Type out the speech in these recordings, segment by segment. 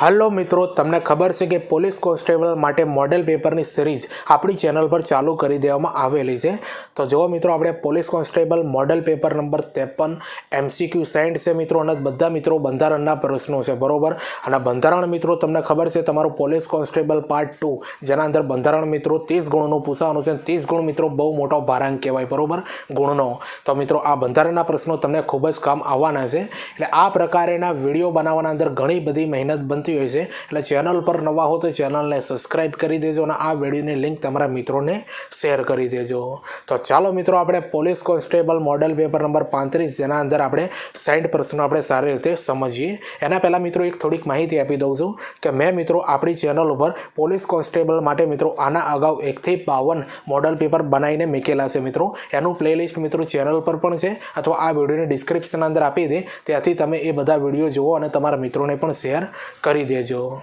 Hello મિત્રો, તમને ખબર છે કે પોલીસ કોન્સ્ટેબલ માટે મોડેલ પેપરની સિરીઝ આપણી ચેનલ પર ચાલુ કરી દેવામાં આવેલી છે. તો જો મિત્રો, આપણે police constable model paper number ત્રેપન એમસીક્યુ સેન્ટ છે મિત્રો, અને બધા મિત્રો બંધારણના પ્રશ્નો છે, બરોબર? અને બંધારણ મિત્રો, તમને ખબર છે તમારું પોલીસ કોન્સ્ટેબલ પાર્ટ ટુ જેના અંદર બંધારણ મિત્રો ત્રીસ ગુણનું પૂછવાનું છે ત્રીસ ગુણ મિત્રો બહુ મોટો ભારાંક કહેવાય, બરોબર? ગુણનો. તો મિત્રો, આ બંધારણના પ્રશ્નો તમને ખૂબ જ કામ આવવાના છે. એટલે આ પ્રકારેના વીડિયો બનાવવાના અંદર ઘણી બધી મહેનત બનતી હોય છે. એટલે ચેનલ પર નવા હો તો ચેનલને સબસ્ક્રાઇબ કરી દેજો અને આ વિડીયોની લિંક તમારા મિત્રોને શેર કરી દેજો. તો ચાલો મિત્રો, આપણે police constable model paper number પાંત્રીસ, જેના અંદર આપણે સાઠ પ્રશ્નો આપણે સારી રીતે સમજીએ. એના પહેલાં મિત્રો, એક થોડીક માહિતી આપી દઉં છું કે મેં મિત્રો આપણી ચેનલ ઉપર પોલીસ કોન્સ્ટેબલ માટે મિત્રો આના અગાઉ એકથી બાવન મોડલ પેપર બનાવીને મૂકેલા છે મિત્રો. એનું પ્લેલિસ્ટ મિત્રો ચેનલ પર પણ છે અથવા આ વિડીયોની ડિસ્ક્રિપ્શન અંદર આપી દે. ત્યાંથી તમે એ બધા વીડિયો જુઓ અને તમારા મિત્રોને પણ શેર કરી દેજો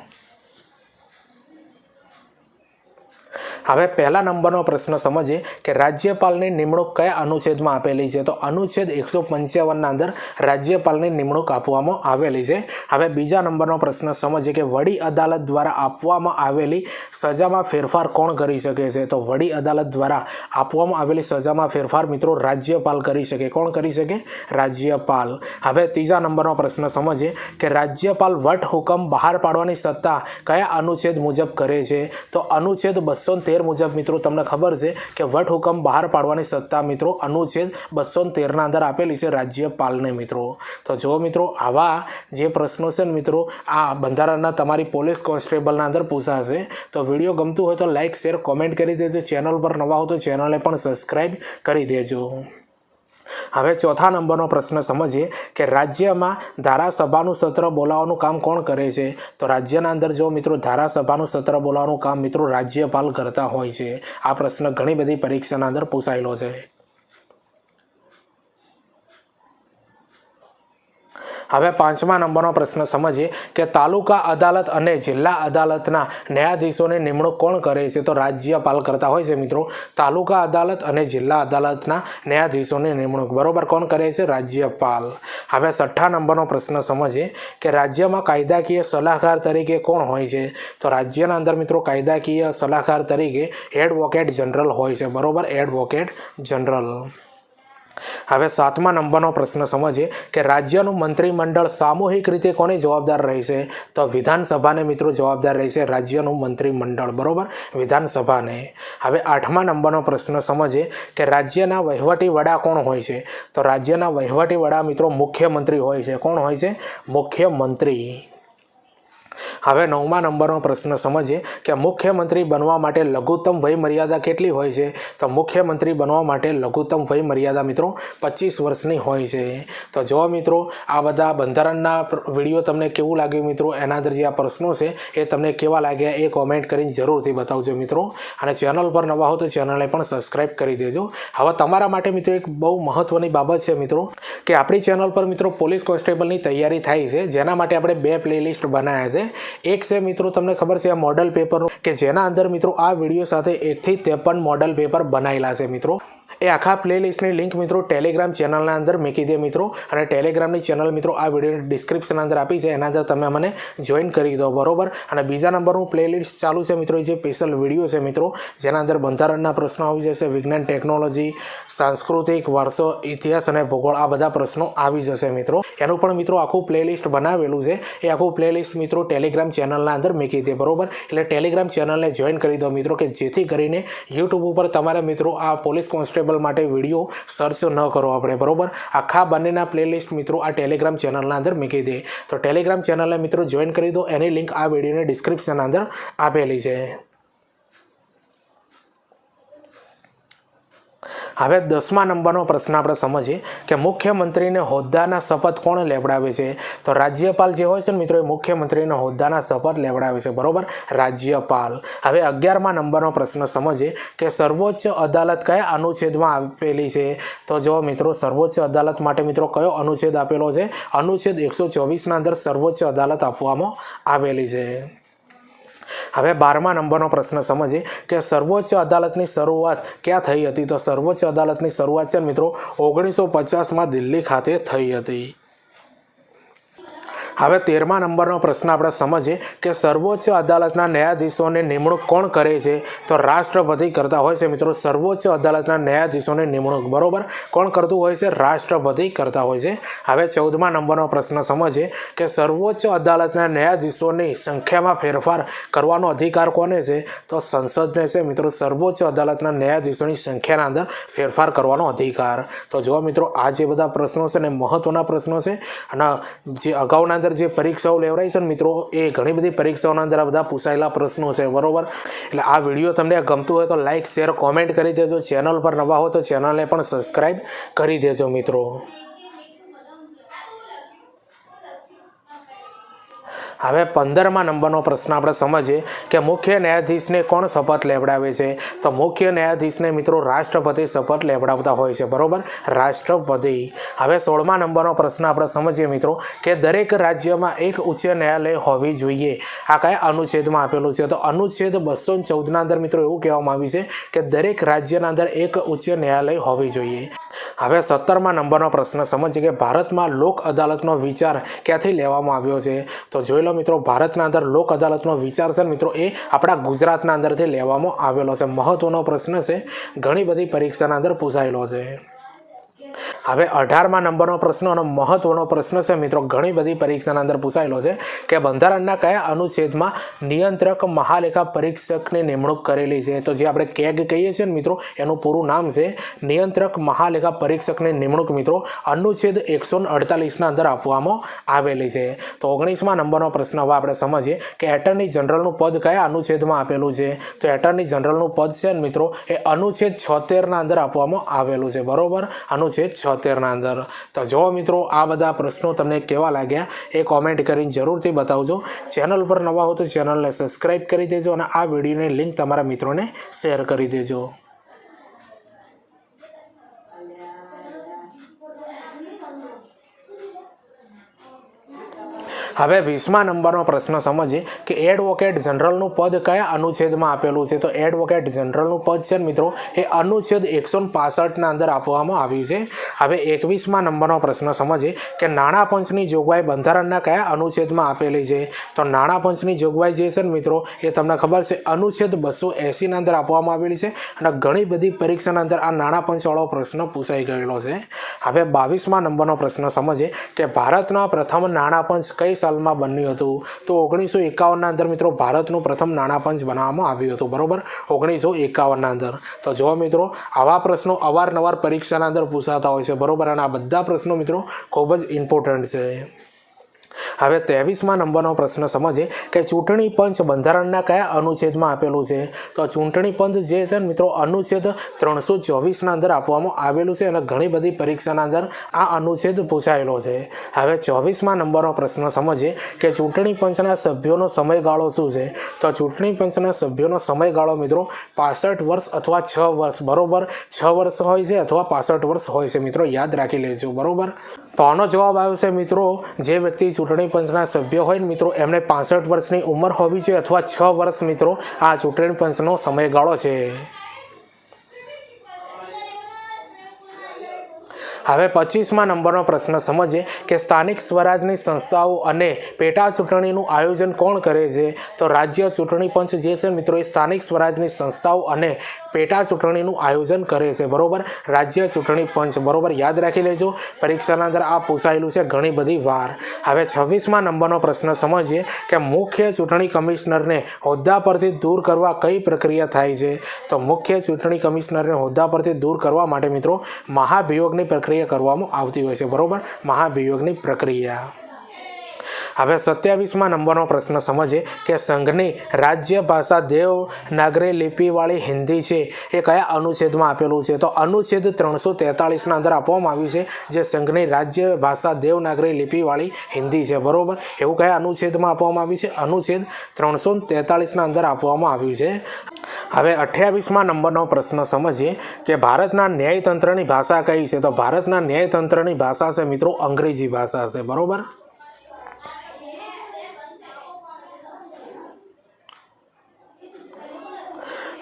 હવે પહેલા નંબરનો પ્રશ્ન સમજીએ કે રાજ્યપાલની નિમણૂક કયા અનુચ્છેદમાં આપેલી છે? તો અનુચ્છેદ એકસો પંચાવનના અંદર રાજ્યપાલની નિમણૂક આપવામાં આવેલી છે. હવે બીજા નંબરનો પ્રશ્ન સમજીએ કે વડી અદાલત દ્વારા આપવામાં આવેલી સજામાં ફેરફાર કોણ કરી શકે છે? તો વડી અદાલત દ્વારા આપવામાં આવેલી સજામાં ફેરફાર મિત્રો રાજ્યપાલ કરી શકે. કોણ કરી શકે? રાજ્યપાલ. હવે ત્રીજા નંબરનો પ્રશ્ન સમજીએ કે રાજ્યપાલ વટ હુકમ બહાર પાડવાની સત્તા કયા અનુચ્છેદ મુજબ કરે છે? તો અનુચ્છેદ બસો તેર મુજબ મિત્રો તમને ખબર છે કે વટહુકમ બહાર પાડવાની સત્તા મિત્રો અનુચ્છેદ બસો તેરના અંદર આપેલી છે રાજ્યપાલને મિત્રો. તો જો મિત્રો આવા જે પ્રશ્નો છે ને મિત્રો, આ બંધારણના તમારી પોલીસ કોન્સ્ટેબલના અંદર પૂછાશે, તો વીડિયો ગમતું હોય તો લાઇક શેર, કોમેન્ટ કરી દેજો. ચેનલ પર નવા હો તો ચેનલને પણ સબસ્ક્રાઈબ કરી દેજો. હવે ચોથા નંબરનો પ્રશ્ન સમજીએ કે રાજ્યમાં ધારાસભાનું સત્ર બોલાવવાનું કામ કોણ કરે છે? તો રાજ્યના અંદર જો મિત્રો ધારાસભાનું સત્ર બોલાવવાનું કામ મિત્રો રાજ્યપાલ કરતા હોય છે. આ પ્રશ્ન ઘણી બધી પરીક્ષાના અંદર પૂછાયેલો છે. હવે પાંચમા નંબરનો પ્રશ્ન સમજીએ કે તાલુકા અદાલત અને જિલ્લા અદાલતના ન્યાયાધીશોની નિમણૂક કોણ કરે છે? તો રાજ્યપાલ કરતા હોય છે મિત્રો, તાલુકા અદાલત અને જિલ્લા અદાલતના ન્યાયાધીશોની નિમણૂક. બરોબર કોણ કરે છે? રાજ્યપાલ. હવે છઠ્ઠા નંબરનો પ્રશ્ન સમજીએ કે રાજ્યમાં કાયદાકીય સલાહકાર તરીકે કોણ હોય છે? તો રાજ્યના અંદર મિત્રો કાયદાકીય સલાહકાર તરીકે એડવોકેટ જનરલ હોય છે. બરોબર? Advocate general. હવે સાતમા નંબરનો પ્રશ્ન સમજીએ કે રાજ્યનું મંત્રીમંડળ સામૂહિક રીતે કોને જવાબદાર રહેશે? તો વિધાનસભાને મિત્રો જવાબદાર રહેશે રાજ્યનું મંત્રીમંડળ, બરોબર? વિધાનસભાને. હવે આઠમા નંબરનો પ્રશ્ન સમજીએ કે રાજ્યના વહીવટી વડા કોણ હોય છે? તો રાજ્યના વહીવટી વડા મિત્રો મુખ્યમંત્રી હોય છે. કોણ હોય છે? મુખ્યમંત્રી. હવે નવમા નંબરનો પ્રશ્ન સમજીએ કે મુખ્યમંત્રી બનવા માટે લઘુત્તમ વય મર્યાદા કેટલી હોય છે? તો મુખ્યમંત્રી બનવા માટે લઘુત્તમ વય મર્યાદા મિત્રો પચીસ વર્ષની હોય છે. તો જો મિત્રો આ બધા બંધારણના વીડિયો તમને કેવું લાગ્યું મિત્રો? એના અંદર જે આ પ્રશ્નો છે એ તમને કેવા લાગ્યા એ કોમેન્ટ કરીને જરૂરથી બતાવજો મિત્રો. અને ચેનલ પર નવા હો તો ચેનલને પણ સબસ્ક્રાઈબ કરી દેજો. હવે તમારા માટે મિત્રો એક બહુ મહત્ત્વની બાબત છે મિત્રો, કે આપણી ચેનલ પર મિત્રો પોલીસ કોન્સ્ટેબલની તૈયારી થાય છે. જેના માટે આપણે બે પ્લેલિસ્ટ બનાવ્યા છે. એક છે, મિત્રો, તમને ખબર છે આ મોડલ પેપરનું કે જેના અંદર, મિત્રો, આ વીડિયો સાથે એકથી ત્રેપન મોડલ પેપર બનાવેલા છે, મિત્રો. એ આખા પ્લેલિસ્ટની લિંક મિત્રો ટેલિગ્રામ ચેનલના અંદર મૂકી દે મિત્રો. અને ટેલિગ્રામની ચેનલ મિત્રો આ વિડીયોની ડિસ્ક્રિપ્શન અંદર આપી છે, એના અંદર તમે મને જોઈન કરી દો, બરોબર? અને બીજા નંબરનું પ્લેલિસ્ટ ચાલુ છે મિત્રો જે સ્પેશિયલ વીડિયો છે મિત્રો, જેના અંદર બંધારણના પ્રશ્નો આવી જશે, વિજ્ઞાન, ટેકનોલોજી, સાંસ્કૃતિક, વારસો, ઇતિહાસ અને ભૂગોળ, આ બધા પ્રશ્નો આવી જશે મિત્રો. એનું પણ મિત્રો આખું પ્લેલિસ્ટ બનાવેલું છે. એ આખું પ્લેલિસ્ટ મિત્રો ટેલિગ્રામ ચેનલના અંદર મૂકી દે, બરોબર? એટલે ટેલિગ્રામ ચેનલને જોઈન કરી દો મિત્રો, કે જેથી કરીને યુટ્યુબ ઉપર તમારા મિત્રો આ પોલીસ કોન્સ્ટેબલ માટે વીડિયો સર્ચ ન કરો આપણે, બરોબર? આખા બંનેના પ્લેલિસ્ટ મિત્રો આ ટેલિગ્રામ ચેનલના અંદર મૂકી દે. તો ટેલિગ્રામ ચેનલને મિત્રો જોઈન કરી દો, એની લિંક આ વિડીયોની ડિસ્ક્રિપ્શન અંદર આપેલી છે. હવે દસમા નંબરનો પ્રશ્ન આપણે સમજીએ કે મુખ્યમંત્રીને હોદ્દાના શપથ કોણ લેવડાવે છે? તો રાજ્યપાલ જે હોય છે ને મિત્રો એ મુખ્યમંત્રીને હોદ્દાના શપથ લેવડાવે છે, બરોબર? રાજ્યપાલ. હવે અગિયારમા નંબરનો પ્રશ્ન સમજીએ કે સર્વોચ્ચ અદાલત કયા અનુચ્છેદમાં આપેલી છે? તો જો મિત્રો સર્વોચ્ચ અદાલત માટે મિત્રો કયો અનુચ્છેદ આપેલો છે? અનુચ્છેદ એકસો ચોવીસના અંદર સર્વોચ્ચ અદાલત આપવામાં આવેલી છે. હવે બારમા નંબરનો પ્રશ્ન સમજીએ કે સર્વોચ્ચ અદાલતની શરૂઆત ક્યાં થઈ હતી? તો સર્વોચ્ચ અદાલતની શરૂઆત છે મિત્રો, ઓગણીસો પચાસમાં દિલ્હી ખાતે થઈ હતી. હવે તેરમા નંબરનો પ્રશ્ન આપણે સમજીએ કે સર્વોચ્ચ અદાલતના ન્યાયાધીશોની નિમણૂક કોણ કરે છે? તો રાષ્ટ્રપતિ કરતા હોય છે મિત્રો સર્વોચ્ચ અદાલતના ન્યાયાધીશોની નિમણૂક, બરોબર? કોણ કરતું હોય છે? રાષ્ટ્રપતિ કરતા હોય છે. હવે ચૌદમા નંબરનો પ્રશ્ન સમજીએ કે સર્વોચ્ચ અદાલતના ન્યાયાધીશોની સંખ્યામાં ફેરફાર કરવાનો અધિકાર કોને છે? તો સંસદને છે મિત્રો સર્વોચ્ચ અદાલતના ન્યાયાધીશોની સંખ્યાના અંદર ફેરફાર કરવાનો અધિકાર. તો જો મિત્રો, આ જે બધા પ્રશ્નો છે ને મહત્વના પ્રશ્નો છે અને જે અગાઉના જે પરીક્ષાઓ લેવડાઈ છે મિત્રો, એ ઘણી બધી પરીક્ષાઓના અંદર આ બધા પૂછાયેલા પ્રશ્નો છે, બરોબર? એટલે આ વીડિયો તમને ગમતું હોય તો લાઇક શેર કોમેન્ટ કરી દેજો. ચેનલ પર નવા હો તો ચેનલને પણ સબસ્ક્રાઈબ કરી દેજો મિત્રો. હવે પંદરમા નંબરનો પ્રશ્ન આપણે સમજીએ કે મુખ્ય ન્યાયાધીશને કોણ શપથ લેવડાવે છે? તો મુખ્ય ન્યાયાધીશને મિત્રો રાષ્ટ્રપતિ શપથ લેવડાવતા હોય છે, બરોબર? રાષ્ટ્રપતિ. હવે સોળમા નંબરનો પ્રશ્ન આપણે સમજીએ મિત્રો કે દરેક રાજ્યમાં એક ઉચ્ચ ન્યાયાલય હોવી જોઈએ. આ કયા અનુચ્છેદમાં આપેલું છે? તો અનુચ્છેદ બસો ચૌદના અંદર મિત્રો એવું કહેવામાં આવ્યું છે કે દરેક રાજ્યના અંદર એક ઉચ્ચ ન્યાયાલય હોવી જોઈએ. હવે સત્તરમાં નંબરનો પ્રશ્ન સમજીએ કે ભારતમાં લોક અદાલતનો વિચાર ક્યાંથી લેવામાં આવ્યો છે? તો જોઈ લો મિત્રો, ભારતના અંદર લોક અદાલતનો વિચાર છે મિત્રો, એ આપણા ગુજરાતના અંદરથી લેવામાં આવેલો છે. મહત્વનો પ્રશ્ન છે, ઘણી બધી પરીક્ષાના અંદર પૂછાયેલો છે. હવે અઢારમા નંબરનો પ્રશ્ન અને મહત્વનો પ્રશ્ન છે. મિત્રો, ઘણી બધી પરીક્ષાના અંદર પૂછાયેલો છે કે બંધારણના કયા અનુચ્છેદમાં નિયંત્રક મહાલેખા પરીક્ષકની નિમણૂક કરેલી છે? તો જે આપણે કેગ કહીએ છીએ ને મિત્રો, એનું પૂરું નામ છે નિયંત્રક મહાલેખા પરીક્ષકની નિમણૂક. મિત્રો, અનુચ્છેદ એકસો અડતાલીસના અંદર આપવામાં આવેલી છે. તો ઓગણીસમા નંબરનો પ્રશ્ન હવે આપણે સમજીએ કે એટર્ની જનરલનું પદ કયા અનુચ્છેદમાં આપેલું છે? તો એટર્ની જનરલનું પદ છે ને મિત્રો, એ અનુચ્છેદ છોતેરના અંદર આપવામાં આવેલું છે. બરોબર? અનુચ્છેદ છોતેરના અંદર. તો જો મિત્રો, આ બધા પ્રશ્નો તમને કેવા લાગ્યા એ કોમેન્ટ કરીને જરૂરથી બતાવજો. ચેનલ પર નવા હો તો ચેનલને સબસ્ક્રાઈબ કરી દેજો અને આ વિડીયોની લિંક તમારા મિત્રોને શેર કરી દેજો. હવે વીસમા નંબરનો પ્રશ્ન સમજીએ કે એડવોકેટ જનરલનું પદ કયા અનુચ્છેદમાં આપેલું છે? તો એડવોકેટ જનરલનું પદ છે મિત્રો, એ અનુચ્છેદ એકસો પાસઠના અંદર આપવામાં આવ્યું છે. હવે એકવીસમા નંબરનો પ્રશ્ન સમજીએ કે નાણાં પંચની જોગવાઈ બંધારણના કયા અનુચ્છેદમાં આપેલી છે? તો નાણાં પંચની જોગવાઈ જે છે ને મિત્રો, એ તમને ખબર છે, અનુચ્છેદ બસો એંસીના અંદર આપવામાં આવેલી છે અને ઘણી બધી પરીક્ષાના અંદર આ નાણાં પંચવાળો પ્રશ્ન પૂછાઈ ગયેલો છે. હવે બાવીસમા નંબરનો પ્રશ્ન સમજીએ કે ભારતના પ્રથમ નાણાં પંચ કઈ સાલમાં બન્યું હતું. તો ઓગણીસો એકાવનના અંદર મિત્રો ભારતનું પ્રથમ નાણાં પંચ બનાવવામાં આવ્યું હતું. બરોબર? ઓગણીસો એકાવનના અંદર. તો જો મિત્રો, આવા પ્રશ્નો અવારનવાર પરીક્ષાના અંદર પૂછાતા હોય છે. બરોબર? અને આ બધા પ્રશ્નો મિત્રો ખૂબ જ ઇમ્પોર્ટન્ટ છે. હવે ત્રેવીસમાં નંબરનો પ્રશ્ન સમજીએ કે ચૂંટણી પંચ બંધારણના કયા અનુચ્છેદમાં આપેલું છે? તો ચૂંટણી પંચ જે છે મિત્રો, અનુચ્છેદ ત્રણસો ચોવીસના અંદર આપવામાં આવેલું છે અને ઘણી બધી પરીક્ષાના અંદર આ અનુચ્છેદ પૂછાયેલો છે. હવે ચોવીસમાં નંબરનો પ્રશ્ન સમજીએ કે ચૂંટણી પંચના સભ્યોનો સમયગાળો શું છે? તો ચૂંટણી પંચના સભ્યોનો સમયગાળો મિત્રો, પાસઠ વર્ષ અથવા છ વર્ષ, બરોબર? છ વર્ષ હોય છે અથવા પાસઠ વર્ષ હોય છે મિત્રો, યાદ રાખી લેજો, બરોબર? તો આનો જવાબ આવ્યો છે મિત્રો, જે વ્યક્તિ ચૂંટણી પંચના સભ્ય હોય ને મિત્રો એમને પાસઠ વર્ષની ઉંમર હોવી જોઈએ અથવા છ વર્ષ મિત્રો, આ ચૂંટણી પંચનો સમયગાળો છે. હવે પચીસમાં નંબરનો પ્રશ્ન સમજીએ કે સ્થાનિક સ્વરાજની સંસ્થાઓ અને પેટા ચૂંટણીનું આયોજન કોણ કરે છે? તો રાજ્ય ચૂંટણી પંચ જે છે મિત્રો, એ સ્થાનિક સ્વરાજની સંસ્થાઓ અને પેટા ચૂંટણીનું આયોજન કરે છે. બરોબર? રાજ્ય ચૂંટણી પંચ, બરોબર? યાદ રાખી લેજો. પરીક્ષાના અંદર આ પૂછાયેલું છે ઘણી બધી વાર. હવે છવ્વીસમાં નંબરનો પ્રશ્ન સમજીએ કે મુખ્ય ચૂંટણી કમિશનરને હોદ્દા પરથી દૂર કરવા કઈ પ્રક્રિયા થાય છે? તો મુખ્ય ચૂંટણી કમિશનરને હોદ્દા પરથી દૂર કરવા માટે મિત્રો મહાભિયોગની પ્રક્રિયા કરવામાં આવતી હોય છે. બરોબર? મહાભિયોગની પ્રક્રિયા. હવે સત્યાવીસમાં નંબરનો પ્રશ્ન સમજીએ કે સંઘની રાજ્ય ભાષા દેવનાગરી લિપિવાળી હિન્દી છે. એ કયા અનુચ્છેદમાં આપેલું છે? તો અનુચ્છેદ ત્રણસો તેતાળીસના અંદર આપવામાં આવ્યું છે જે સંઘની રાજ્ય ભાષા દેવનાગરી લિપિવાળી હિન્દી છે. બરોબર? એવું કયા અનુચ્છેદમાં આપવામાં આવ્યું છે? અનુચ્છેદ ત્રણસો તેતાળીસના અંદર આપવામાં આવ્યું છે. હવે અઠ્યાવીસમાં નંબરનો પ્રશ્ન સમજીએ કે ભારતના ન્યાયતંત્રની ભાષા કઈ છે? તો ભારતના ન્યાયતંત્રની ભાષા છે મિત્રો અંગ્રેજી ભાષા છે. બરોબર?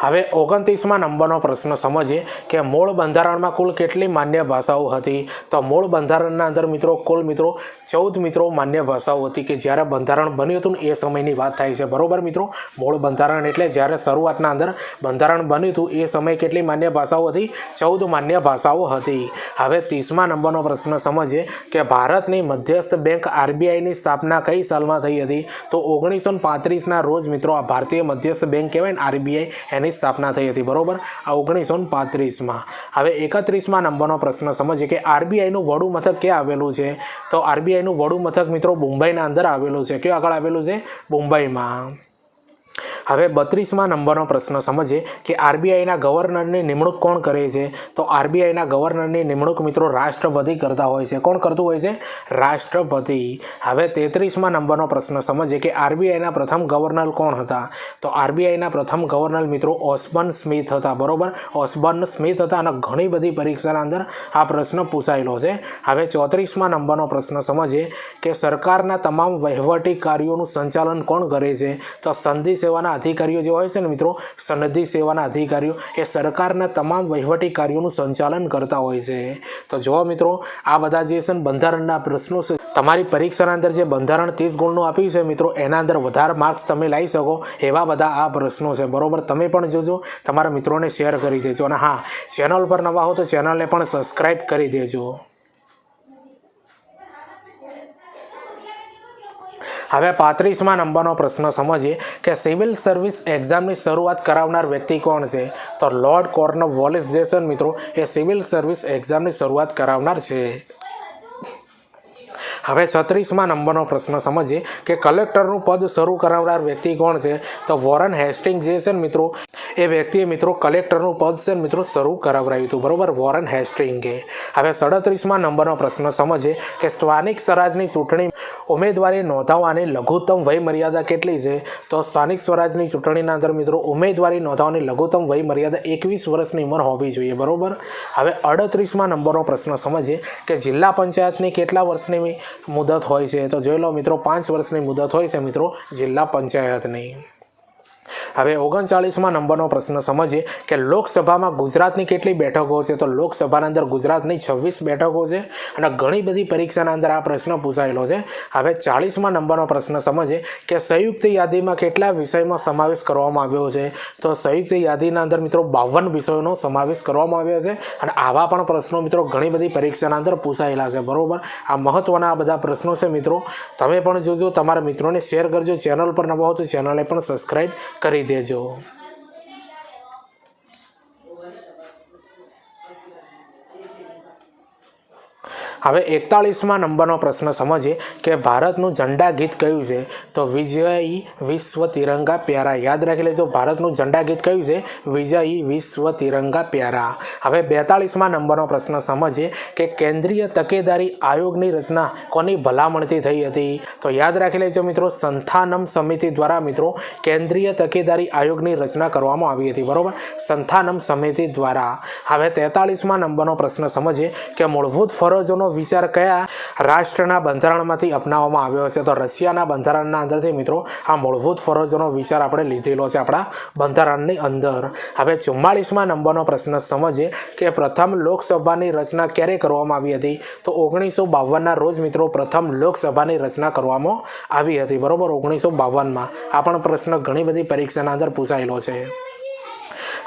હવે ઓગણત્રીસમાં નંબરનો પ્રશ્ન સમજીએ કે મૂળ બંધારણમાં કુલ કેટલી માન્ય ભાષાઓ હતી? તો મૂળ બંધારણના અંદર મિત્રો, કુલ મિત્રો, ચૌદ મિત્રો માન્ય ભાષાઓ હતી કે જ્યારે બંધારણ બન્યું હતું એ સમયની વાત થાય છે. બરોબર મિત્રો? મૂળ બંધારણ એટલે જ્યારે શરૂઆતના અંદર બંધારણ બન્યું હતું, એ સમયે કેટલી માન્ય ભાષાઓ હતી? ચૌદ માન્ય ભાષાઓ હતી. હવે ત્રીસમા નંબરનો પ્રશ્ન સમજીએ કે ભારતની મધ્યસ્થ બેંક આરબીઆઈની સ્થાપના કઈ સાલમાં થઈ હતી? તો ઓગણીસો પાંત્રીસના રોજ મિત્રો આ ભારતીય મધ્યસ્થ બેંક કહેવાય ને, આરબીઆઈ, એની સ્થાપના થઈ હતી, બરોબર? આ ઓગણીસો પાંત્રીસમાં. હવે એકત્રીસમાં નંબરનો પ્રશ્ન સમજીએ કે આરબીઆઈનું વડું મથક ક્યાં આવેલું છે? તો આરબીઆઈનું વડું મથક મિત્રો મુંબઈના અંદર આવેલું છે. કયું આગળ આવેલું છે? મુંબઈમાં. હવે બત્રીસમાં નંબરનો પ્રશ્ન સમજીએ કે આરબીઆઈના ગવર્નરની નિમણૂક કોણ કરે છે? તો આરબીઆઈના ગવર્નરની નિમણૂક મિત્રો રાષ્ટ્રપતિ કરતા હોય છે. કોણ કરતું હોય છે? રાષ્ટ્રપતિ. હવે તેત્રીસમાં નંબરનો પ્રશ્ન સમજીએ કે આરબીઆઈના પ્રથમ ગવર્નર કોણ હતા? તો આરબીઆઈના પ્રથમ ગવર્નર મિત્રો ઓસ્બર્ન સ્મિથ હતા. બરોબર? ઓસ્બર્ન સ્મિથ હતા અને ઘણી બધી પરીક્ષાના અંદર આ પ્રશ્ન પૂછાયેલો છે. હવે ચોત્રીસમાં નંબરનો પ્રશ્ન સમજીએ કે સરકારના તમામ વહીવટી કાર્યોનું સંચાલન કોણ કરે છે? તો સંધિ સેવાના અધિકારીઓ જે હોય છે ને મિત્રો, સનદી સેવાના અધિકારીઓ, એ સરકારના તમામ વહીવટી કાર્યોનું સંચાલન કરતા હોય છે. તો જુઓ મિત્રો, આ બધા જે છે ને બંધારણના પ્રશ્નો છે, તમારી પરીક્ષાના અંદર જે બંધારણ ત્રીસ ગુણનું આપ્યું છે મિત્રો, એના અંદર વધારે માર્ક્સ તમે લાવી શકો એવા બધા આ પ્રશ્નો છે. બરાબર? તમે પણ જોજો, તમારા મિત્રોને શેર કરી દેજો. અને હા ચેનલ પર નવા હો તો ચેનલને પણ સબસ્ક્રાઈબ કરી દેજો. હવે પાંત્રીસમાં નંબરનો પ્રશ્ન સમજીએ કે સિવિલ સર્વિસ એક્ઝામની શરૂઆત કરાવનાર વ્યક્તિ કોણ છે? તો લોર્ડ કોર્ન વોલિસ જેસન મિત્રો, એ સિવિલ સર્વિસ એક્ઝામની શરૂઆત કરાવનાર છે. હવે છત્રીસમાં નંબરનો પ્રશ્ન સમજીએ કે કલેક્ટરનું પદ શરૂ કરાવનાર વ્યક્તિ કોણ છે? તો વોરન હેસ્ટિંગ જે છે ને મિત્રો, એ વ્યક્તિએ મિત્રો કલેક્ટરનું પદ છે ને મિત્રો શરૂ કરાવરાયું હતું. બરાબર? વોરન હેસ્ટિંગે. હવે સડત્રીસમાં નંબરનો પ્રશ્ન સમજીએ કે સ્થાનિક સ્વરાજની ચૂંટણી ઉમેદવારી નોંધાવવાની લઘુત્તમ વય મર્યાદા કેટલી છે? તો સ્થાનિક સ્વરાજની ચૂંટણીના અંદર મિત્રો ઉમેદવારી નોંધાવવાની લઘુત્તમ વય મર્યાદા એકવીસ વર્ષની ઉંમર હોવી જોઈએ. બરાબર? હવે અડત્રીસમાં નંબરનો પ્રશ્ન સમજીએ કે જિલ્લા પંચાયતની કેટલા વર્ષની મુદત હોય છે. તો જોઈ લો મિત્રો, પાંચ વર્ષની મુદત હોય છે મિત્રો, જિલ્લા પંચાયતની. હવે ઓગણચાળીસમાં નંબરનો પ્રશ્ન સમજીએ કે લોકસભામાં ગુજરાતની કેટલી બેઠકો છે? તો લોકસભાના અંદર ગુજરાતની છવ્વીસ બેઠકો છે અને ઘણી બધી પરીક્ષાના અંદર આ પ્રશ્ન પૂછાયેલો છે. હવે ચાળીસમાં નંબરનો પ્રશ્ન સમજીએ કે સંયુક્ત યાદીમાં કેટલા વિષયમાં સમાવેશ કરવામાં આવ્યો છે? તો સંયુક્ત યાદીના અંદર મિત્રો બાવન વિષયોનો સમાવેશ કરવામાં આવ્યો છે અને આવા પણ પ્રશ્નો મિત્રો ઘણી બધી પરીક્ષાના અંદર પૂછાયેલા છે. બરાબર? આ મહત્વના આ બધા પ્રશ્નો છે મિત્રો. તમે પણ જોજો, તમારા મિત્રોને શેર કરજો. ચેનલ પર નવા હો તો ચેનલને પણ સબસ્ક્રાઈબ કરી દેજો. હવે એકતાળીસમાં નંબરનો પ્રશ્ન સમજીએ કે ભારતનું ઝંડા ગીત કયું છે? તો વિજયી વિશ્વ તિરંગા પ્યારા. યાદ રાખી લેજો, ભારતનું ઝંડા ગીત કયું છે? વિજયી વિશ્વ તિરંગા પ્યારા. હવે બેતાળીસમાં નંબરનો પ્રશ્ન સમજીએ કે કેન્દ્રીય તકેદારી આયોગની રચના કોની ભલામણથી થઈ હતી? તો યાદ રાખી લેજો મિત્રો, સંથાનમ સમિતિ દ્વારા મિત્રો કેન્દ્રીય તકેદારી આયોગની રચના કરવામાં આવી હતી, બરોબર? સંથાનમ સમિતિ દ્વારા. હવે તેતાળીસમાં નંબરનો પ્રશ્ન સમજીએ કે મૂળભૂત ફરજોનો વિચાર કયા રાષ્ટ્રના બંધારણમાંથી અપનાવવામાં આવ્યો છે? તો રશિયાના બંધારણના અંદરથી મિત્રો, આ મૂળભૂત ફરજોનો વિચાર આપણે લીધેલો છે આપણા બંધારણની અંદર. હવે ચુમ્માળીસમાં નંબરનો પ્રશ્ન સમજીએ કે પ્રથમ લોકસભાની રચના ક્યારે કરવામાં આવી હતી? તો ઓગણીસો બાવનના રોજ મિત્રો પ્રથમ લોકસભાની રચના કરવામાં આવી હતી. બરોબર, ઓગણીસો બાવનમાં. આ પણ પ્રશ્ન ઘણી બધી પરીક્ષાના અંદર પૂછાયેલો છે.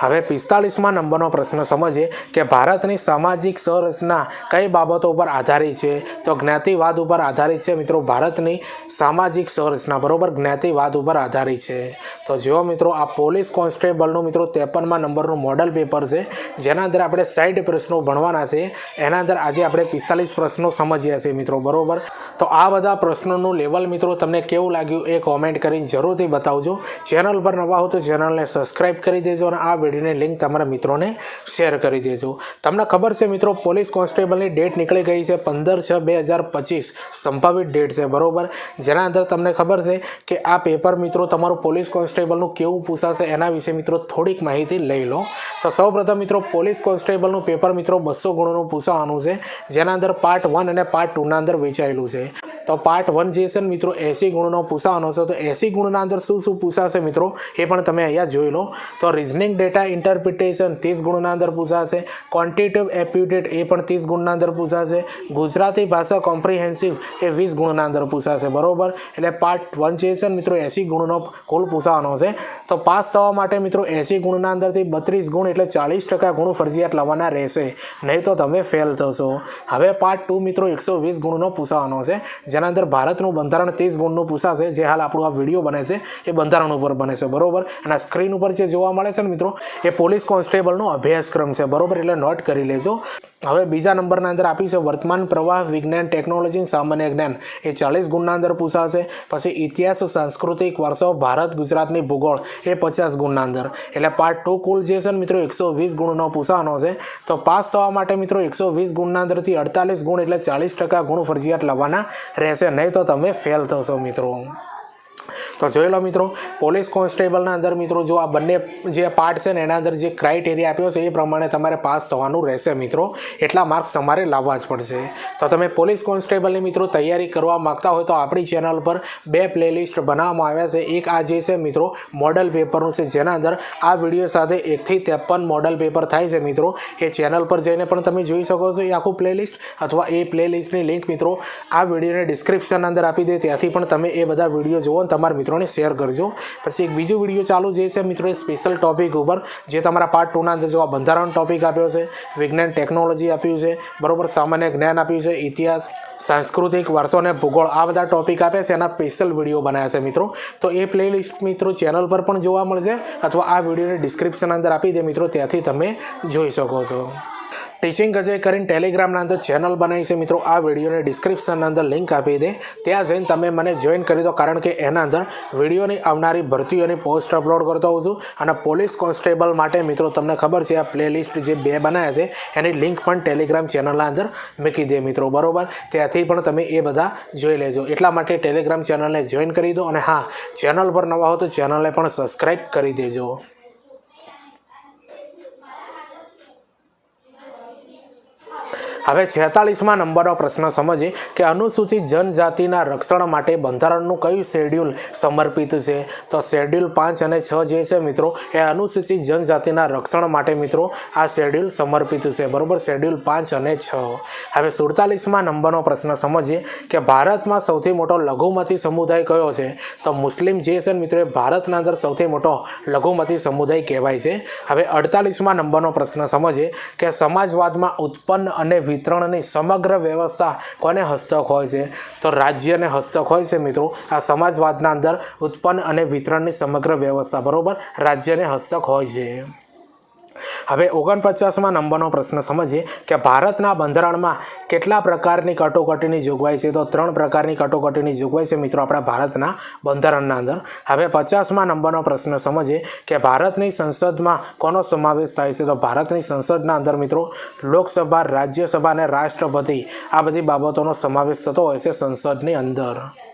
હવે પિસ્તાળીસમાં નંબરનો પ્રશ્ન સમજીએ કે ભારતની સામાજિક સંરચના કઈ બાબતો ઉપર આધારિત છે? તો જ્ઞાતિવાદ ઉપર આધારિત છે મિત્રો, ભારતની સામાજિક સંરચના, બરોબર? જ્ઞાતિવાદ ઉપર આધારિત છે. તો જો મિત્રો, આ પોલીસ કોન્સ્ટેબલનું મિત્રો ત્રેપનમાં નંબરનું મોડલ પેપર છે, જેના અંદર આપણે સાઈડ પ્રશ્નો ભણવાના છે. એના અંદર આજે આપણે પિસ્તાલીસ પ્રશ્નો સમજ્યા છે મિત્રો, બરોબર? તો આ બધા પ્રશ્નોનું લેવલ મિત્રો તમને કેવું લાગ્યું એ કોમેન્ટ કરીને જરૂરથી બતાવજો. ચેનલ પર નવા હો તો ચેનલને સબસ્ક્રાઈબ કરી દેજો અને આ વિડીયોની લિંક તમારા મિત્રોને શેર કરી દેજો. તમને ખબર છે મિત્રો, પોલીસ કોન્સ્ટેબલની ડેટ નીકળી ગઈ છે પંદર છ બે હજાર પચીસ. સંભવિત ડેટ છે, બરાબર? જેના અંદર તમને ખબર છે કે આ પેપર મિત્રો તમારું પોલીસ કોન્સ્ટેબલનું કેવું પૂછાશે એના વિશે મિત્રો થોડીક માહિતી લઈ લો. તો સૌપ્રથમ મિત્રો, પોલીસ કોન્સ્ટેબલનું પેપર મિત્રો બસો ગુણોનું પૂછવાનું છે, જેના અંદર પાર્ટ વન અને પાર્ટ ટુના અંદર વેચાયેલું છે. તો પાર્ટ વન જે છે મિત્રો, એસી ગુણનો પૂછાવાનો છે. તો એસી ગુણના અંદર શું શું પૂછાશે મિત્રો, એ પણ તમે અહીંયા જોઈ લો. તો રિઝનિંગ ટ્રેનિંગ ડેટા ઇન્ટરપ્રિટેશન ત્રીસ ગુણના અંદર પૂછાશે. ક્વોન્ટિટિવ એપ્યુટેડ એ પણ ત્રીસ ગુણના અંદર પૂછાશે. ગુજરાતી ભાષા કોમ્પ્રિહેન્સિવ એ વીસ ગુણના અંદર પૂછાશે. બરોબર? એટલે પાર્ટ વન છે મિત્રો, એંસી ગુણનો કુલ પૂછવાનો છે. તો પાસ થવા માટે મિત્રો, એંસી ગુણના અંદરથી બત્રીસ ગુણ એટલે ચાલીસ ટકા ગુણ ફરજિયાત લાવવાના રહેશે. નહીં તો તમે ફેલ થશો. હવે પાર્ટ ટુ મિત્રો, એકસો વીસ ગુણનો પૂછવાનો છે. જેના અંદર ભારતનું બંધારણ ત્રીસ ગુણનું પૂછાશે. જે હાલ આપણું આ વીડિયો બને છે, એ બંધારણ ઉપર બને છે. બરોબર? અને સ્ક્રીન ઉપર જે જોવા મળે છે ને મિત્રો, એ પોલીસ કોન્સ્ટેબલનો અભ્યાસક્રમ છે. બરોબર, એટલે નોટ કરી લેજો. હવે બીજા નંબરના અંદર આપી છે, વર્તમાન પ્રવાહ વિજ્ઞાન ટેકનોલોજી સામાન્ય જ્ઞાન. એ ચાલીસ ગુણના અંદર પૂછાશે. પછી ઇતિહાસ, સાંસ્કૃતિક વારસો ભારત, ગુજરાતની ભૂગોળ, એ પચાસ ગુણના અંદર. એટલે પાર્ટ ટુ કુલ જે છે ને મિત્રો, એકસો વીસ ગુણનો પૂછવાનો છે. તો પાસ થવા માટે મિત્રો, એકસો વીસ ગુણના અંદરથી અડતાલીસ ગુણ એટલે ચાલીસ ટકા ગુણ ફરજિયાત લાવવાના રહેશે. નહીં તો તમે ફેલ થશો મિત્રો. તો જોઈ લો મિત્રો, પોલીસ કોન્સ્ટેબલના અંદર મિત્રો જો આ બંને જે પાર્ટ છે ને, એના અંદર જે ક્રાઇટેરિયા આપ્યો છે, એ પ્રમાણે તમારે પાસ થવાનું રહેશે મિત્રો. એટલા માર્ક્સ તમારે લાવવા જ પડશે. તો તમે પોલીસ કોન્સ્ટેબલની મિત્રો તૈયારી કરવા માગતા હોય તો આપણી ચેનલ પર બે પ્લેલિસ્ટ બનાવવામાં આવ્યા છે. એક આ જે છે મિત્રો મોડલ પેપરનું છે. જેના અંદર આ વીડિયો સાથે એકથી ત્રેપન મોડલ પેપર થાય છે મિત્રો. એ ચેનલ પર જઈને પણ તમે જોઈ શકો છો એ આખું પ્લેલિસ્ટ અથવા એ પ્લેલિસ્ટની લિંક મિત્રો આ વિડીયોને ડિસ્ક્રિપ્શન અંદર આપી દે. ત્યાંથી પણ તમે એ બધા વીડિયો જુઓ અને તમારા મિત્રોને શેર કરજો. પછી એક બીજો વીડિયો ચાલુ જે છે મિત્રો સ્પેશિયલ ટોપિક ઉપર, જે તમારા પાર્ટ ટુના અંદર જો આ બંધારણ ટોપિક આપ્યો છે, વિજ્ઞાન ટેકનોલોજી આપ્યું છે, બરાબર, સામાન્ય જ્ઞાન આપ્યું છે, ઇતિહાસ, સાંસ્કૃતિક વારસો અને ભૂગોળ, આ બધા ટોપિક આપ્યા છે, એના સ્પેશિયલ વીડિયો બનાવ્યા છે મિત્રો. તો એ પ્લેલિસ્ટ મિત્રો ચેનલ પર પણ જોવા મળશે, અથવા આ વિડીયોને ડિસ્ક્રિપ્શન અંદર આપી દે મિત્રો, ત્યાંથી તમે જોઈ શકો છો. ટીચિંગ અજય કરીને ટેલિગ્રામના અંદર ચેનલ બનાવી છે. મિત્રો, આ વિડીયોને ડિસ્ક્રિપ્શનના અંદર લિંક આપી દે. ત્યાં જઈને તમે મને જોઈન કરી દો, કારણ કે એના અંદર વિડીયોની આવનારી ભરતીઓની પોસ્ટ અપલોડ કરતો હોઉં છું. અને પોલીસ કોન્સ્ટેબલ માટે, મિત્રો, તમને ખબર છે, આ પ્લેલિસ્ટ જે બે બનાવ્યા છે, એની લિંક પણ ટેલિગ્રામ ચેનલના અંદર મૂકી દે, મિત્રો. બરોબર? ત્યાંથી પણ તમે એ બધા જોઈ લેજો. એટલા માટે ટેલિગ્રામ ચેનલને જોઈન કરી દો. અને હા ચેનલ પર નવા હો તો ચેનલને પણ સબસ્ક્રાઈબ કરી દેજો. હવે છેતાલીસમાં નંબરનો પ્રશ્ન સમજીએ કે અનુસૂચિત જનજાતિના રક્ષણ માટે બંધારણનું કયું શેડ્યુલ સમર્પિત છે? તો શેડ્યુલ પાંચ અને છ જે છે મિત્રો, એ અનુસૂચિત જનજાતિના રક્ષણ માટે મિત્રો આ શેડ્યુલ સમર્પિત છે. બરોબર? શેડ્યુલ પાંચ અને છ. હવે સુડતાલીસમાં નંબરનો પ્રશ્ન સમજીએ કે ભારતમાં સૌથી મોટો લઘુમતી સમુદાય કયો છે? તો મુસ્લિમ જે છે મિત્રો, એ ભારતના અંદર સૌથી મોટો લઘુમતી સમુદાય કહેવાય છે. હવે અડતાલીસમાં નંબરનો પ્રશ્ન સમજીએ કે સમાજવાદમાં ઉત્પન્ન અને વિતરણની સમગ્ર વ્યવસ્થા કોને હસ્તક હોય છે? તો રાજ્યને હસ્તક હોય છે મિત્રો. આ સમાજવાદના અંદર ઉત્પન્ન અને વિતરણની સમગ્ર વ્યવસ્થા, બરાબર? રાજ્યને હસ્તક હોય છે. હવે ઓગણપચાસમાં નંબરનો પ્રશ્ન સમજીએ કે ભારતના બંધારણમાં કેટલા પ્રકારની કટોકટીની જોગવાઈ છે? તો ત્રણ પ્રકારની કટોકટીની જોગવાઈ છે મિત્રો આપણા ભારતના બંધારણના અંદર. હવે પચાસમાં નંબરનો પ્રશ્ન સમજીએ કે ભારતની સંસદમાં કોનો સમાવેશ થાય છે? તો ભારતની સંસદના અંદર મિત્રો લોકસભા, રાજ્યસભા અને રાષ્ટ્રપતિ આ બધી બાબતોનો સમાવેશ થતો હોય છે સંસદની અંદર.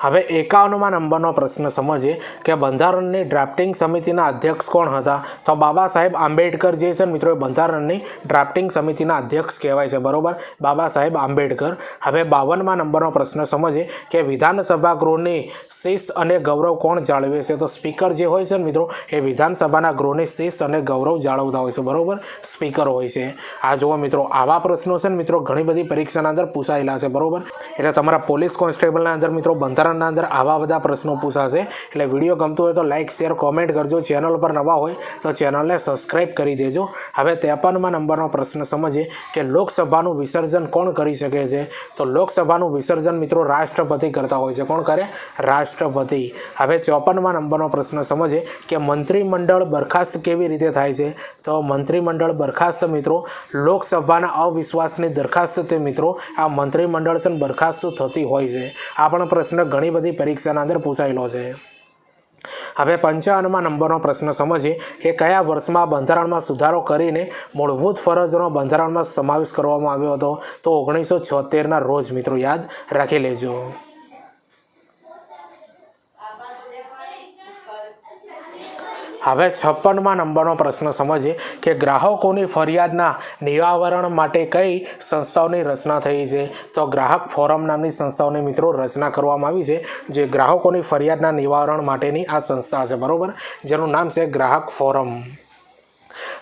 હવે એકાવનમાં નંબરનો પ્રશ્ન સમજીએ કે બંધારણની ડ્રાફ્ટિંગ સમિતિના અધ્યક્ષ કોણ હતા? તો બાબા સાહેબ આંબેડકર જે છે મિત્રો, એ બંધારણની ડ્રાફ્ટિંગ સમિતિના અધ્યક્ષ કહેવાય છે. બરોબર? બાબા સાહેબ આંબેડકર. હવે બાવનમાં નંબરનો પ્રશ્ન સમજીએ કે વિધાનસભા ગૃહની શિસ્ત અને ગૌરવ કોણ જાળવે છે? તો સ્પીકર જે હોય છે મિત્રો, એ વિધાનસભાના ગૃહની શિસ્ત અને ગૌરવ જાળવતા હોય છે. બરોબર? સ્પીકર હોય છે. આ જુઓ મિત્રો, આવા પ્રશ્નો છે મિત્રો, ઘણી બધી પરીક્ષાના અંદર પૂછાયેલા છે. બરોબર? એટલે તમારા પોલીસ કોન્સ્ટેબલના અંદર મિત્રો બંધારણના અંદર આવા બધા પ્રશ્નો પૂછાશે. એટલે વીડિયો ગમતો હોય તો લાઇક શેર કોમેન્ટ કરજો. ચેનલ પર નવા હોય તો ચેનલને સબસ્ક્રાઈબ કરી દેજો. હવે ત્રેપનમાં નંબરનો પ્રશ્ન સમજીએ કે લોકસભાનું વિસર્જન કોણ કરી શકે છે? તો લોકસભાનું વિસર્જન મિત્રો રાષ્ટ્રપતિ કરતા હોય છે. કોણ કરે? રાષ્ટ્રપતિ. હવે ચોપનમાં નંબરનો પ્રશ્ન સમજીએ કે મંત્રીમંડળ બરખાસ્ત કેવી રીતે થાય છે? તો મંત્રીમંડળ બરખાસ્ત મિત્રો, લોકસભાના અવિશ્વાસની દરખાસ્ત તે મિત્રો, આ મંત્રીમંડળ છે બરખાસ્ત થતી હોય છે. આ પણ પ્રશ્ન ઘણી બધી પરીક્ષાના અંદર પૂછાયેલો છે. હવે પંચાવનમાં નંબરનો પ્રશ્ન સમજીએ કે કયા વર્ષમાં બંધારણમાં સુધારો કરીને મૂળભૂત ફરજોનો બંધારણમાં સમાવેશ કરવામાં આવ્યો હતો? તો ઓગણીસો છોતેરના રોજ મિત્રો યાદ રાખી લેજો. હવે છપ્પનમાં નંબરનો પ્રશ્ન સમજીએ કે ગ્રાહકોની ફરિયાદના નિવારણ માટે કઈ સંસ્થાઓની રચના થઈ છે? તો ગ્રાહક ફોરમ નામની સંસ્થાઓની મિત્રો રચના કરવામાં આવી છે, જે ગ્રાહકોની ફરિયાદના નિવારણ માટેની આ સંસ્થા છે. બરાબર? જેનું નામ છે ગ્રાહક ફોરમ.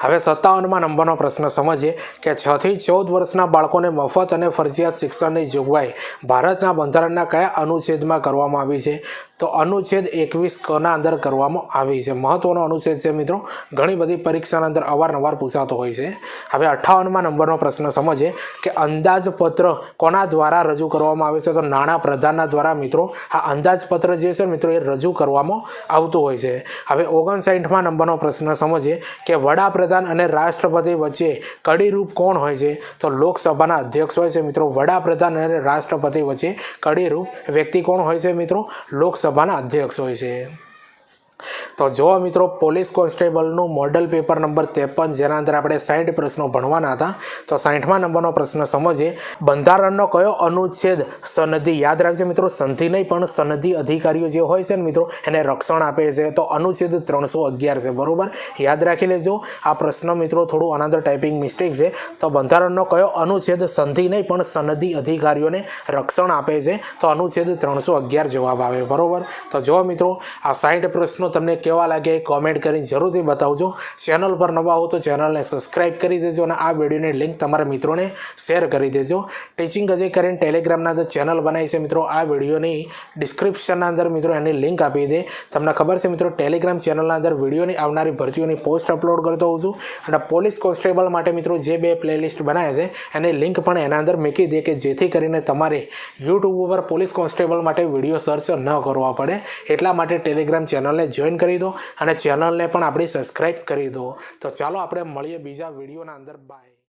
હવે સત્તાવનમાં નંબરનો પ્રશ્ન સમજીએ કે છ થી ચૌદ વર્ષના બાળકોને મફત અને ફરજિયાત શિક્ષણની જોગવાઈ ભારતના બંધારણના કયા અનુચ્છેદમાં કરવામાં આવી છે? તો અનુચ્છેદ એકવીસ કના અંદર કરવામાં આવી છે. મહત્વનો અનુચ્છેદ છે મિત્રો. ઘણી બધી પરીક્ષાના અંદર અવારનવાર પૂછાતો હોય છે. હવે અઠ્ઠાવનમાં નંબરનો પ્રશ્ન સમજીએ કે અંદાજપત્ર કોના દ્વારા રજૂ કરવામાં આવે છે? તો નાણાં પ્રધાનના દ્વારા મિત્રો, આ અંદાજપત્ર જે છે મિત્રો, એ રજૂ કરવામાં આવતું હોય છે. હવે ઓગણસાઠમાં નંબરનો પ્રશ્ન સમજીએ કે વડાપ્રધાન અને રાષ્ટ્રપતિ વચ્ચે કડીરૂપ કોણ હોય છે? તો લોકસભાના અધ્યક્ષ હોય છે મિત્રો, વડાપ્રધાન અને રાષ્ટ્રપતિ વચ્ચે કડીરૂપ વ્યક્તિ કોણ હોય છે મિત્રો? લોકસભાના અધ્યક્ષ હોય છે. તો જો મિત્રો, પોલીસ કોન્સ્ટેબલનું મોડલ પેપર નંબર ત્રેપન, જેના અંદર આપણે સાઠ પ્રશ્નો ભણવાના હતા. તો સાઠમા નંબરનો પ્રશ્ન સમજીએ. બંધારણનો કયો અનુચ્છેદ સનદી? યાદ રાખજો મિત્રો સંધિ નહીં, પણ સનદી અધિકારીઓ જે હોય છે ને મિત્રો, એને રક્ષણ આપે છે. તો અનુચ્છેદ ત્રણસો અગિયાર છે, બરોબર? યાદ રાખી લેજો, આ પ્રશ્ન મિત્રો થોડું અનાદર ટાઈપિંગ મિસ્ટેક છે. તો બંધારણનો કયો અનુચ્છેદ સંધિ નહીં, પણ સનદી અધિકારીઓને રક્ષણ આપે છે? તો અનુચ્છેદ ત્રણસો અગિયાર જવાબ આવે, બરોબર? તો જો મિત્રો, આ સાઠ પ્રશ્નો તમને કેવા લાગે કોમેન્ટ કરીને જરૂરથી બતાવજો. ચેનલ પર નવા હો તો ચેનલને સબસ્ક્રાઇબ કરી દેજો અને આ વિડીયોની લિંક તમારા મિત્રોને શેર કરી દેજો. ટીચિંગ અજય કરીને ટેલિગ્રામના અંદર ચેનલ બનાવી છે મિત્રો, આ વિડીયોની ડિસ્ક્રિપ્શનના અંદર મિત્રો એની લિંક આપી દે. તમને ખબર છે મિત્રો ટેલિગ્રામ ચેનલના અંદર વિડીયોની આવનારી ભરતીઓની પોસ્ટ અપલોડ કરતો હોઉં છું. અને પોલીસ કોન્સ્ટેબલ માટે મિત્રો જે બે પ્લેલિસ્ટ બનાવ્યા છે, એની લિંક પણ એના અંદર મૂકી દે કે જેથી કરીને તમારે યુટ્યુબ ઉપર પોલીસ કોન્સ્ટેબલ માટે વીડિયો સર્ચ ન કરવા પડે. એટલા માટે ટેલિગ્રામ ચેનલને જોઈન કરી દો અને ચેનલને પણ આપણી સબસ્ક્રાઈબ કરી દો. તો ચાલો આપણે મળીએ બીજા વિડીયોના અંદર. બાય